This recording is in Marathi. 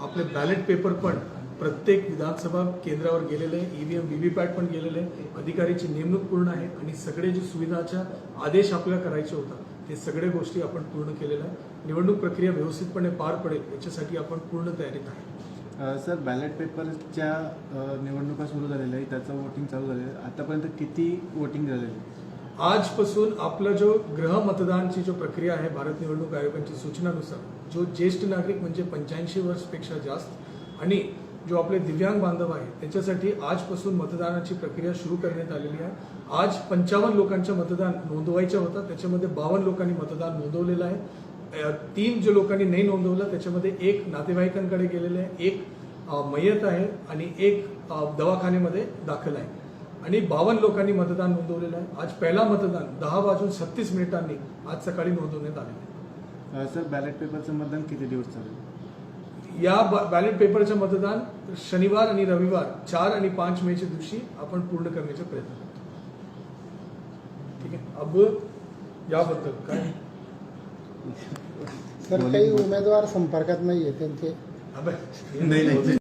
आपले बॅलेट पेपर पण प्रत्येक विधानसभा केंद्रावर गेलेले आहे ईव्हीएम व्हीव्हीपॅट पण गेलेले आहे अधिकाऱ्याची नेमणूक पूर्ण आहे आणि सगळे जे सुविधाच्या आदेश आपल्याला करायचे होता ते सगळे गोष्टी आपण पूर्ण केलेल्या आहे निवडणूक प्रक्रिया व्यवस्थितपणे पार पडेल याच्यासाठी आपण पूर्ण तयारीत आहे सर बॅलेट पेपरच्या निवडणुका सुरू झालेल्या आहे त्याचं वोटिंग चालू झालेलं आहे. आतापर्यंत किती वोटिंग झालेलं आहे आजपासून आपला जो गृह मतदानची जो प्रक्रिया आहे भारत निवडणूक आयोगांची सूचनानुसार जो ज्येष्ठ नागरिक म्हणजे पंच्याऐंशी वर्षपेक्षा जास्त आणि जो आपले दिव्यांग बांधव आहे त्याच्यासाठी आजपासून मतदानाची प्रक्रिया सुरू करण्यात आलेली आहे. आज पंचावन्न लोकांचं मतदान नोंदवायचं होतं त्याच्यामध्ये बावन्न लोकांनी मतदान नोंदवलेलं आहे. तीन जे लोकांनी नाही नोंदवलं त्याच्यामध्ये एक नातेवाईकांकडे गेलेले आहे एक मयत आहे आणि एक दवाखान्यामध्ये दाखल आहे. आणि बावन्न लोकांनी मतदान नोंदवलेलं आहे. आज पहिला मतदान दहा वाजून छत्तीस मिनिटांनी आज सकाळी नोंदवण्यात आलेलं आहे. सर बॅलेट पेपरचं मतदान किती दिवस चालेल या बॅलेट पेपरचं मतदान शनिवार आणि रविवार चार आणि पाच मेच्या दिवशी आपण पूर्ण करण्याचा प्रयत्न करतो. ठीक आहे? अब याबद्दल काय? सर काही उमेदवार संपर्कात नाही आहे त्यांचे. नाही.